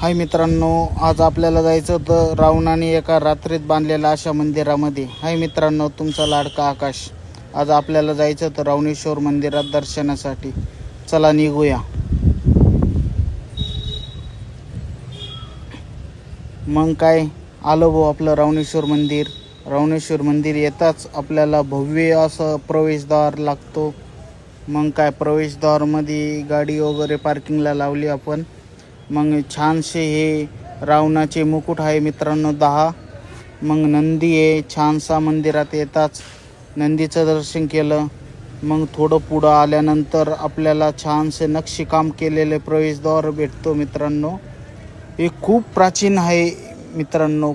हाय मित्रांनो आज आपल्याला जायचं होतं रावणाने एका रात्रीत बांधलेल्या अशा मंदिरामध्ये. हाय मित्रांनो तुमचा लाडका आकाश. आज आपल्याला जायचं होतं रावणेश्वर मंदिरात दर्शनासाठी. चला निघूया. मग काय? आलो भाऊ आपलं रावणेश्वर मंदिर. रावणेश्वर मंदिर येताच आपल्याला भव्य असं प्रवेशद्वार लागतो. मग काय? प्रवेशद्वारमध्ये गाडी वगैरे पार्किंगला लावली आपण. मग छानसे हे रावणाचे मुकुट आहे मित्रांनो दहा. मग नंदी आहे छानसा मंदिरात येताच नंदीचं दर्शन केलं. मग थोडं पुढं आल्यानंतर आपल्याला छानसे नक्षीकाम केलेले प्रवेशद्वार भेटतो मित्रांनो. हे खूप प्राचीन आहे मित्रांनो.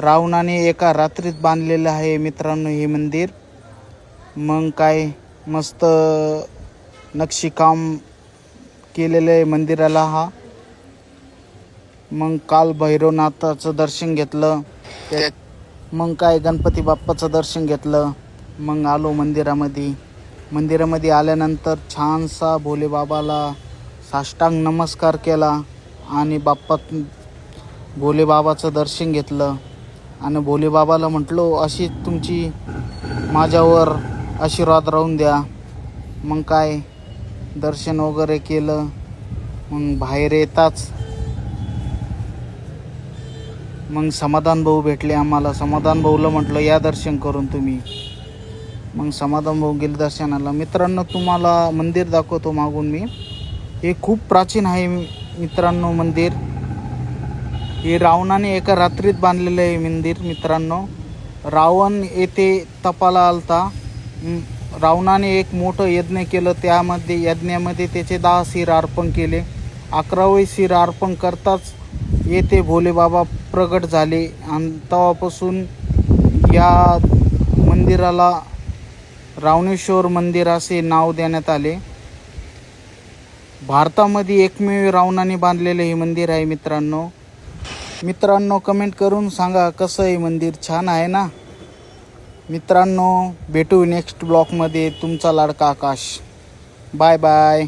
रावणाने एका रात्रीत बांधलेलं आहे मित्रांनो हे मंदिर. मग काय मस्त नक्षीकाम केलेलं आहे मंदिराला हा. मग काल भैरवनाथाचं दर्शन घेतलं. मग काय गणपती बाप्पाचं दर्शन घेतलं. मग आलो मंदिरामध्ये. मंदिरामध्ये आल्यानंतर छानसा भोलेबाबाला साष्टांग नमस्कार केला आणि बाप्पा भोलेबाबाचं दर्शन घेतलं. आणि भोलेबाबाला म्हटलो अशी तुमची माझ्यावर आशीर्वाद राहून द्या. मग काय? दर्शन वगैरे केलं. मग बाहेर येताच मग समाधान भाऊ भेटले आम्हाला. समाधान भाऊला म्हटलं या दर्शन करून तुम्ही. मग समाधान भाऊ गेले दर्शनाला. मित्रांनो तुम्हाला मंदिर दाखवतो मागून मी. हे खूप प्राचीन आहे मित्रांनो मंदिर. हे रावणाने एका रात्रीत बांधलेलं आहे मंदिर मित्रांनो. रावण येथे तपाला आलता. रावणाने एक मोठं यज्ञ केलं. त्यामध्ये यज्ञामध्ये त्याचे दहा शिर अर्पण केले. अकरावे शिर अर्पण करताच येथे भोलेबाबा प्रगट झाले. आणि तेव्हापासून या मंदिराला रावणेश्वर मंदिर असे नाव देण्यात आले. भारतामध्ये एकमेव रावणाने बांधलेले हे मंदिर आहे मित्रांनो. मित्रांनो कमेंट करून सांगा कसं आहे मंदिर छान आहे ना? मित्रांनो भेटू नेक्स्ट ब्लॉकमध्ये तुमचा लाडका आकाश. Bye bye